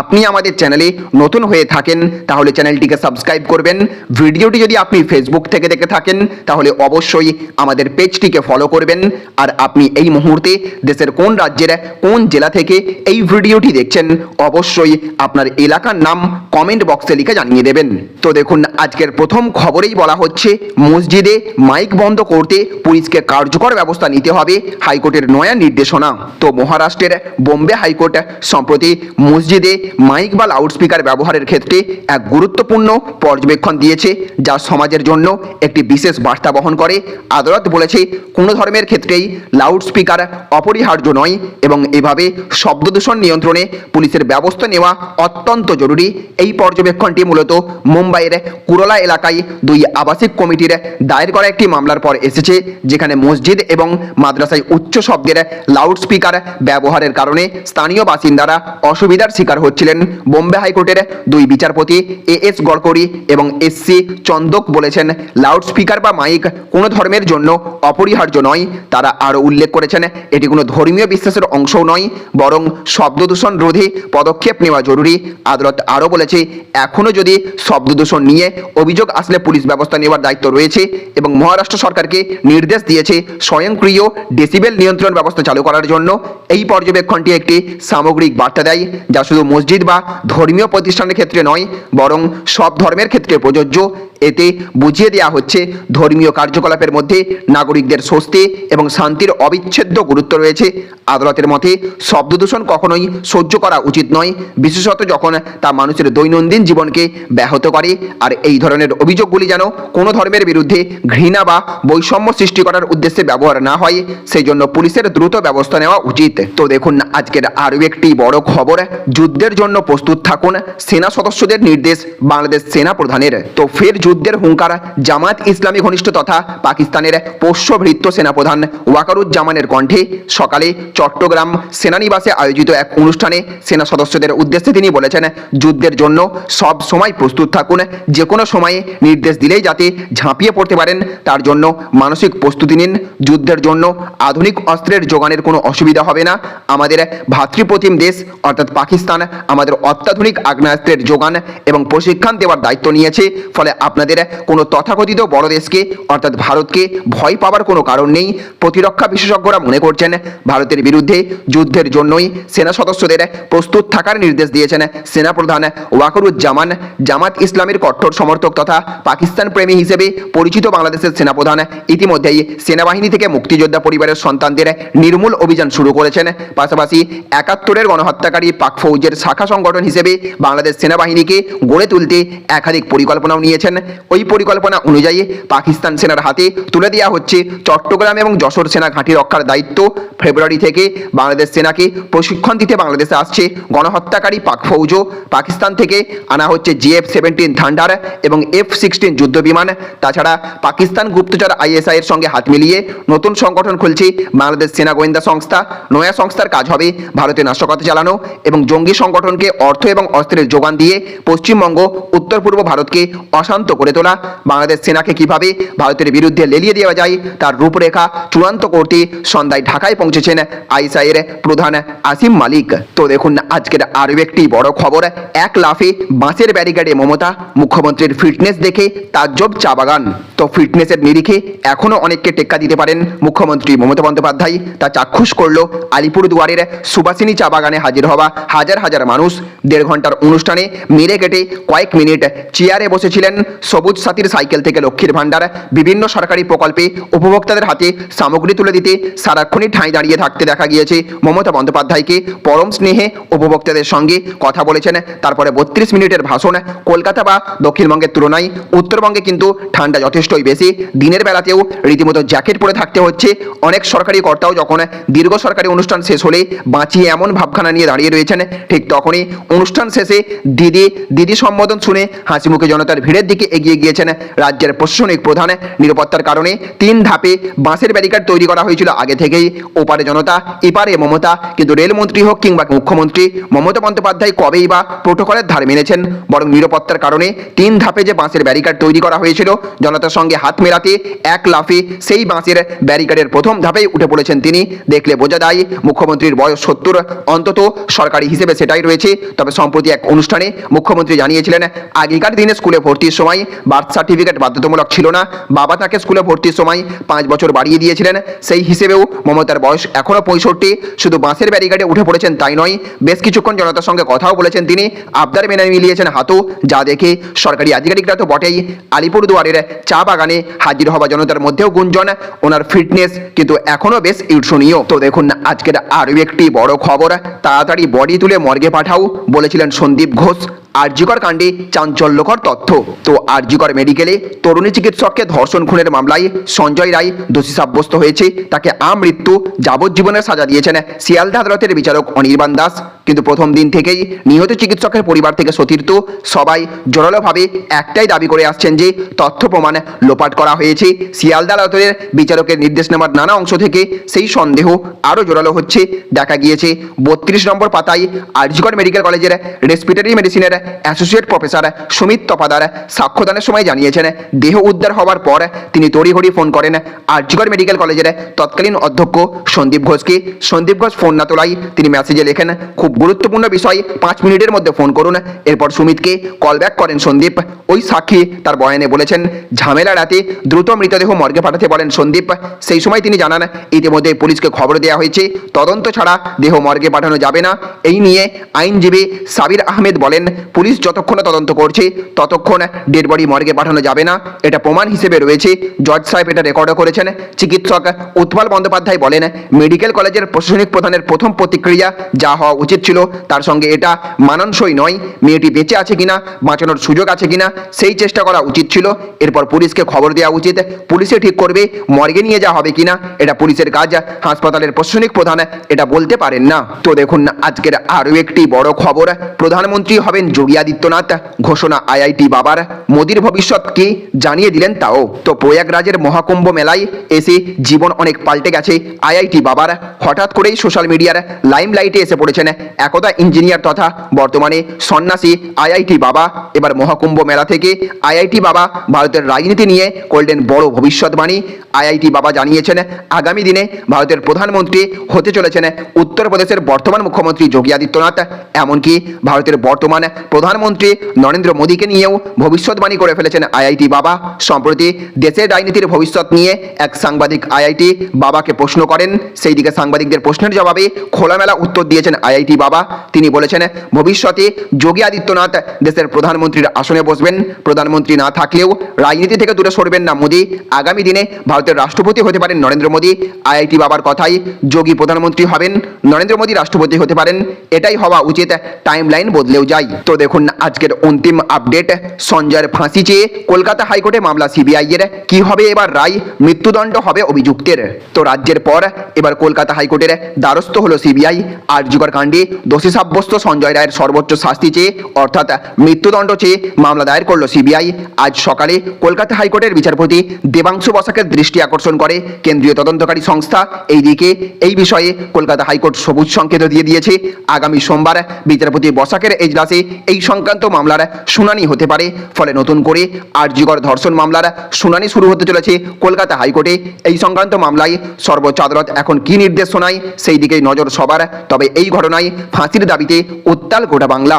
আপনি আমাদের চ্যানেলে নতুন হয়ে থাকেন, তাহলে চ্যানেলটিকে সাবস্ক্রাইব করবেন। ভিডিওটি যদি আপনি ফেসবুক থেকে দেখে থাকেন, তাহলে অবশ্যই আমাদের পেজটিকে ফলো করবেন। আর আপনি এই মুহূর্তে দেশের কোন রাজ্যের, কোন জেলা থেকে এই ভিডিওটি দেখছেন, অবশ্যই আপনার এলাকার নাম কমেন্ট বক্সে লিখে জানিয়ে দেবেন। তো দেখুন, আজকের প্রথম খবরেই বলা হচ্ছে, মসজিদে মাইক বন্ধ করতে পুলিশকে কার্যকর ব্যবস্থা নিতে হবে, হাইকোর্টের নয়া নির্দেশনা। তো মহারাষ্ট্রের বোম্বে হাইকোর্ট, সম্প্রতি মসজিদে মাইক বা লাউডস্পিকার ব্যবহারের ক্ষেত্রে এক গুরুত্বপূর্ণ পর্যবেক্ষণ দিয়েছে, যা সমাজের জন্য একটি বিশেষ বার্তা বহন করে। আদালত বলেছে, কোনো ধর্মের ক্ষেত্রেই লাউডস্পিকার অপরিহার্য নয় এবং এভাবে শব্দদূষণ নিয়ন্ত্রণে পুলিশের ব্যবস্থা নেওয়া অত্যন্ত জরুরি। এই পর্যবেক্ষণটি মূলত মুম্বাইয়ের কুরলা এলাকায় দুই আবাসিক কমিটির দায়ের করা একটি মামলার পর এসেছে, যেখানে মসজিদ এবং মাদ্রাসায় উচ্চ শব্দের লাউডস্পিকার ব্যবহারের কারণে স্থানীয় বাসিন্দারা অসুবিধার শিকার হচ্ছিলেন বোম্বে হাইকোর্টের দুই বিচারপতি এ এস গডকরি এবং এস সি চন্দক বলেছেন, লাউডস্পিকার বা মাইক কোনো ধর্মের জন্য অপরিহার্য নয়। তারা আরও উল্লেখ করেছেন, এটি কোনো ধর্মীয় বিশ্বাসের অংশও নয়, বরং শব্দদূষণ রোধে পদক্ষেপ নেওয়া জরুরি। আদালত আরও বলেছে, এখনও যদি শব্দদূষণ নিয়ে অভিযোগ আসলে পুলিশ ব্যবস্থা নেওয়ার দায়িত্ব রয়েছে এবং মহারাষ্ট্র সরকারকে নির্দেশ দিয়েছে স্বয়ংক্রিয় ডেসিবেল নিয়ন্ত্রণ ব্যবস্থা চালু করার জন্য, এই পর্যবেক্ষণটি একটি সামগ্রিক বার্তা দেয়, যা শুধু মসজিদ বা ধর্মীয় প্রতিষ্ঠানের ক্ষেত্রে নয়, বরং সব ধর্মের ক্ষেত্রে প্রযোজ্য। এতে বুঝিয়ে দেওয়া হচ্ছে, ধর্মীয় কার্যকলাপের মধ্যে নাগরিকদের স্বস্তি এবং শান্তির অবিচ্ছেদ্য গুরুত্ব রয়েছে। আদালতের মতে শব্দদূষণ কখনোই সহ্য করা উচিত নয়, বিশেষত যখন তা মানুষের দৈনন্দিন জীবনকে ব্যাহত করে। আর এই ধরনের অভিযোগগুলি যেন কোনো ধর্মের বিরুদ্ধে ঘৃণা বা বৈষম্য সৃষ্টি করার উদ্দেশ্যে ব্যবহার না হয় সেই জন্য পুলিশের দ্রুত ব্যবস্থা নেওয়া উচিত। তো দেখুন, আজকের আরও একটি বড় খবর যুদ্ধের জন্য প্রস্তুত থাকুন। সেনা সদস্যদের নির্দেশ বাংলাদেশ সেনা প্রধানের। তো ফের যুদ্ধের হুঙ্কার জামাত ইসলামী ঘনিষ্ঠ তথা পাকিস্তানের পোষ্যভৃত্ত সেনাপ্রধান ওয়াকারুজ্জামানের কণ্ঠে। সকালে চট্টগ্রাম সেনানিবাসে আয়োজিত এক অনুষ্ঠানে সেনা সদস্যদের উদ্দেশ্যে তিনি বলেছেন, যুদ্ধের জন্য সব সময় প্রস্তুত থাকুন। যে কোনো সময়ে নির্দেশ দিলেই যাতে ঝাঁপিয়ে পড়তে পারেন। তার জন্য মানসিক প্রস্তুতি নিন। যুদ্ধের জন্য আধুনিক অস্ত্রের যোগানের কোনো অসুবিধা হবে না। আমাদের ভাতৃপ্রতিম দেশ, অর্থাৎ পাকিস্তান আমাদের অত্যাধুনিক আগ্নেয়াস্ত্রের যোগান এবং প্রশিক্ষণ দেওয়ার দায়িত্ব নিয়েছে। ফলে আপনাদের কোনো তথাকথিত বড় দেশকে, অর্থাৎ ভারতকে ভয় পাওয়ার কোনো কারণ নেই। প্রতিরক্ষা বিশেষজ্ঞরা মনে করছেন, ভারতের বিরুদ্ধে যুদ্ধের জন্যই সেনা সদস্যদের প্রস্তুত থাকার নির্দেশ দিয়েছেন সেনাপ্রধান ওয়াকরুজ্জামান। জামাত ইসলামের কঠোর সমর্থক তথা পাকিস্তান প্রেমী হিসেবে পরিচিত বাংলাদেশের সেনাপ্রধান ইতিমধ্যেই সেনাবাহিনী থেকে মুক্তিযোদ্ধা পরিবারের সন্তানদের নির্মূল অভিযান শুরু করেছেন। পাশাপাশি একাত্তরের গণহত্যাকারী পাক ফৌজের শাখা সংগঠন হিসেবে বাংলাদেশ সেনাবাহিনীকে গড়ে তুলতে একাধিক পরিকল্পনাও নিয়েছেন। ওই পরিকল্পনা অনুযায়ী পাকিস্তান সেনার হাতে তুলে দেওয়া হচ্ছে চট্টগ্রাম এবং যশোর সেনা ঘাঁটি রক্ষার দায়িত্ব। ফেব্রুয়ারি থেকে বাংলাদেশ সেনাকে প্রশিক্ষণ দিতে বাংলাদেশে আসছে গণহত্যাকারী পাক ফৌজ। পাকিস্তান থেকে আনা হচ্ছে জিএফ সেভেন্টিন থান্ডার এবং এফ সিক্সটিন যুদ্ধ বিমান তাছাড়া পাকিস্তান গুপ্তচর আইএসআই এর সঙ্গে হাত মিলিয়ে নতুন সংগঠন খুলছে বাংলাদেশ সেনা গোয়েন্দা সংস্থা। নয়া সংস্থার কাজ হবে ভারতে নাশকতা চালানো এবং জঙ্গি সংগঠনকে অর্থ এবং অস্ত্রের যোগান দিয়ে পশ্চিমবঙ্গ উত্তর পূর্ব ভারতকে অশান্ত করে তোলা। বাংলাদেশ সেনাকে কীভাবে ভারতের বিরুদ্ধে লেলিয়ে দেওয়া যায়, তার রূপরেখা চূড়ান্ত করতে সন্ধ্যায় ঢাকায় পৌঁছেছেন আইসাইয়ের প্রধান আসিম মালিক। তো দেখুন আজকের আরও একটি বড় খবর, এক লাফে বাঁশের ব্যারিকেডে মমতা, মুখ্যমন্ত্রীর ফিটনেস দেখে তাজ্জব চা বাগান। তো ফিটনেসের নিরিখে এখনও অনেককে টেক্কা দিতে পারেন মুখ্যমন্ত্রী মমতা বন্দ্যোপাধ্যায়। তা চাক্ষুষ করল আলিপুর দুয়ারের সুবাসিনী চা বাগানে হাজির হওয়া হাজার হাজার মানুষ। দেড় ঘণ্টার অনুষ্ঠানে মেরে কেটে কয়েক মিনিট চেয়ারে বসেছিলেন সবুজ সাথীর সাইকেল থেকে লক্ষ্মীর ভাণ্ডার। বিভিন্ন সরকারি প্রকল্পে উপভোক্তাদের হাতে সামগ্রী তুলে দিতে সারাক্ষণই ঠাঁই দাঁড়িয়ে থাকতে দেখা গিয়েছে মমতা বন্দ্যোপাধ্যায়কে। পরম স্নেহে উপভোক্তাদের সাংবাদিকদের সঙ্গে কথা বলেছেন। তারপরে বত্রিশ মিনিটের ভাষণ কলকাতা বা দক্ষিণবঙ্গের তুলনায় উত্তরবঙ্গে কিন্তু ঠান্ডা যথেষ্টই বেশি। দিনের বেলাতেও রীতিমতো জ্যাকেট পরে থাকতে হচ্ছে। অনেক সরকারি কর্তাও যখন দীর্ঘ সরকারি অনুষ্ঠান শেষ হলে বাঁচিয়ে এমন ভাবখানা নিয়ে দাঁড়িয়ে রয়েছেন, ঠিক তখনই অনুষ্ঠান শেষে দিদি দিদি সম্বোধন শুনে হাসি মুখে জনতার ভিড়ের দিকে এগিয়ে গিয়েছেন রাজ্যের প্রশাসনিক প্রধান। নিরাপত্তার কারণে তিন ধাপে বাঁশের ব্যারিকাড তৈরি করা হয়েছিল। আগে থেকেই ওপারে জনতা, এপারে মমতা, কিন্তু রেলমন্ত্রী হোক কিংবা মুখ্যমন্ত্রী মমতা বন্দ্যোপাধ্যায় কবেই বা প্রোটোকলের ধার মেনেছেন? বরং নিরাপত্তার কারণে তিন ধাপে যে বাঁশের ব্যারিকাড তৈরি করা হয়েছিল, জনতার সঙ্গে হাত মেলাতে এক লাফে সেই বাঁশের ব্যারিকাডের প্রথম ধাপেই উঠে পড়েছেন তিনি। দেখলে বোঝা যায় মুখ্যমন্ত্রীর বয়স সত্তর, অন্তত সরকারি হিসেবে সেটাই রয়েছে। তবে সম্প্রতি এক অনুষ্ঠানে মুখ্যমন্ত্রী জানিয়েছিলেন, আগেকার দিনে স্কুলে ভর্তির সময় বার্থ সার্টিফিকেট বাধ্যতামূলক ছিল না। বাবা তাকে স্কুলে ভর্তির সময় পাঁচ বছর বাড়িয়ে দিয়েছিলেন। সেই হিসেবেও মমতার বয়স এখনও পঁয়ষট্টি। শুধু বাঁশের ব্যারিকাডে উঠে পড়েছেন তাই নয়, বেশ কিছুক্ষণ জনতার সঙ্গে কথাও বলেছেন তিনি। আবদার মেনে মিলিয়েছেন হাতও যা দেখে সরকারি আধিকারিকরা তো বটেই। আলিপুরদুয়ারের চা বাগানে হাজির হওয়া জনতার মধ্যেও গুঞ্জন, ওনার ফিটনেস কিন্তু এখনও বেশ ঈর্ষণীয়। তো দেখুন, আজকের আরও একটি বড় খবর, তাড়াতাড়ি বডি তুলে মর্গে পাঠাও, বলেছিলেন সন্দীপ ঘোষ। আরজিকর কাণ্ডে চাঞ্চল্যকর তথ্য। তো আরজিকর মেডিকেলে তরুণী চিকিৎসককে ধর্ষণ খুনের মামলায় সঞ্জয় রায় দোষী সাব্যস্ত হয়েছে। তাকে আমৃত্যু যাবজ্জীবনের সাজা দিয়েছেন শিয়ালদা আদালতের বিচারক অনির্বাণ দাস। কিন্তু প্রথম দিন থেকেই নিহত চিকিৎসকের পরিবার থেকে সতীর্থ সবাই জোরালোভাবে একটাই দাবি করে আসছেন যে, তথ্য প্রমাণ লোপাট করা হয়েছে। শিয়ালদা আদালতের বিচারকের নির্দেশনামার নানা অংশ থেকে সেই সন্দেহ আরও জোরালো হচ্ছে। দেখা গিয়েছে, বত্রিশ নম্বর পাতায় আরজিকর মেডিকেল কলেজের রেসপিটারি মেডিসিনের অ্যাসোসিয়েট প্রফেসর সুমিত তপাদার সাক্ষ্যদানের সময় জানিয়েছেন, দেহ উদ্ধার হওয়ার পর তিনি তড়িঘড়ি ফোন করেন আরজিকর মেডিকেল কলেজের তৎকালীন অধ্যক্ষ সন্দীপ ঘোষকে। সন্দীপ ঘোষ ফোন না তোলাই তিনি মেসেজে লেখেন, খুব গুরুত্বপূর্ণ বিষয়, পাঁচ মিনিটের মধ্যে ফোন করুন। এরপর সুমিতকে কল ব্যাক করেন সন্দীপ। ওই সাক্ষী তার বয়ানে বলেছেন, ঝামেলা রাতে দ্রুত মৃতদেহ মর্গে পাঠাতে, বলেন সন্দীপ। সেই সময় তিনি জানান, ইতিমধ্যে পুলিশকে খবর দেওয়া হয়েছে, তদন্ত ছাড়া দেহ মর্গে পাঠানো যাবে না। এই নিয়ে আইনজীবী সাবির আহমেদ বলেন পুলিশ যতক্ষণ তদন্ত করছে, ততক্ষণ ডেড বডি মর্গে পাঠানো যাবে না। এটা প্রমাণ হিসেবে রয়েছে, জজ সাহেব এটা রেকর্ডও করেছেন। চিকিৎসক উৎপল বন্দ্যোপাধ্যায় বলেন মেডিকেল কলেজের প্রশাসনিক প্রধানের প্রথম প্রতিক্রিয়া যা হওয়া উচিত ছিল, তার সঙ্গে এটা মানানসই নয়, মেয়েটি বেঁচে আছে কিনা, বাঁচানোর সুযোগ আছে কিনা, সেই চেষ্টা করা উচিত ছিল। এরপর পুলিশকে খবর দেওয়া উচিত, পুলিশে ঠিক করবে মর্গে নিয়ে যাওয়া হবে কিনা, এটা পুলিশের কাজ, হাসপাতালের প্রশাসনিক প্রধান এটা বলতে পারেন না। তো দেখুন, আজকের আরও একটি বড় খবর, প্রধানমন্ত্রী হবেন যোগী আদিত্যনাথ ঘোষণা আইআইটি বাবার। মোদির ভবিষ্যৎ কি জানিয়ে দিলেন তাও। তো প্রয়াগরাজের মহাকুম্ভ মেলায় এসে জীবন অনেক পাল্টে গেছে আইআইটি বাবার। হঠাৎ করেই সোশ্যাল মিডিয়ার লাইমলাইটে এসে পড়েছেন একদা ইঞ্জিনিয়ার তথা বর্তমানে সন্ন্যাসী আইআইটি বাবা। এবার মহাকুম্ভ মেলা থেকে আইআইটি বাবা ভারতের রাজনীতি নিয়ে করলেন বড় ভবিষ্যৎবাণী। আইআইটি বাবা জানিয়েছেন, আগামী দিনে ভারতের প্রধানমন্ত্রী হতে চলেছেন উত্তরপ্রদেশের বর্তমান মুখ্যমন্ত্রী যোগী আদিত্যনাথ। এমনকি ভারতের বর্তমান প্রধানমন্ত্রী নরেন্দ্র মোদীকে নিয়েও ভবিষ্যৎবাণী করে ফেলেছেন আইআইটি বাবা। সম্প্রতি দেশের রাজনীতির ভবিষ্যৎ নিয়ে এক সাংবাদিক আইআইটি বাবাকে প্রশ্ন করেন। সেই দিকে সাংবাদিকদের প্রশ্নের জবাবে খোলামেলা উত্তর দিয়েছেন আইআইটি বাবা। তিনি বলেছেন, ভবিষ্যতে যোগী আদিত্যনাথ দেশের প্রধানমন্ত্রীর আসনে বসবেন। প্রধানমন্ত্রী না থাকলেও রাজনীতি থেকে দূরে সরবেন না মোদী। আগামী দিনে ভারতের রাষ্ট্রপতি হতে পারেন নরেন্দ্র মোদী। আইআইটি বাবার কথাই যোগী প্রধানমন্ত্রী হবেন। নরেন্দ্র মোদী রাষ্ট্রপতি হতে পারেন। এটাই হওয়া উচিত। টাইম লাইন বদলেও যায় তো দেখুন আজকের অন্তিম আপডেট। সঞ্জয়ের ফাঁসি চেয়ে কলকাতা হাইকোর্টে মামলা সিবিআই এর। কি হবে এবার রায়? মৃত্যুদণ্ড হবে অভিযুক্তের। তো রাজ্যের পর এবার কলকাতা হাইকোর্টের দ্বারস্থ হলো সিবিআই। আরজিকর কাণ্ডে দোষী সাব্যস্ত সঞ্জয় রায়ের সর্বোচ্চ শাস্তি চেয়ে, অর্থাৎ মৃত্যুদণ্ড চেয়ে মামলা দায়ের করল সিবিআই। আজ সকালে কলকাতা হাইকোর্টের বিচারপতি দেবাংশু বসাকের দৃষ্টি আকর্ষণ করে কেন্দ্রীয় তদন্তকারী সংস্থা। এই দিকে এই বিষয়ে কলকাতা হাইকোর্ট সবুজ সংকেত দিয়ে দিয়েছে। আগামী সোমবার বিচারপতি বসাকের এজলাসে এই সংক্রান্ত মামলার শুনানি হতে পারে। ফলে নতুন করে আরজিকর ধর্ষণ মামলার শুনানি শুরু হতে চলেছে কলকাতা হাইকোর্টে। এই সংক্রান্ত মামলায় সর্বোচ্চ আদালত এখন কি নির্দেশ শোনায়, সেই দিকেই নজর সবার। তবে এই ঘটনায় ফাঁসির দাবিতে উত্তাল গোটা বাংলা।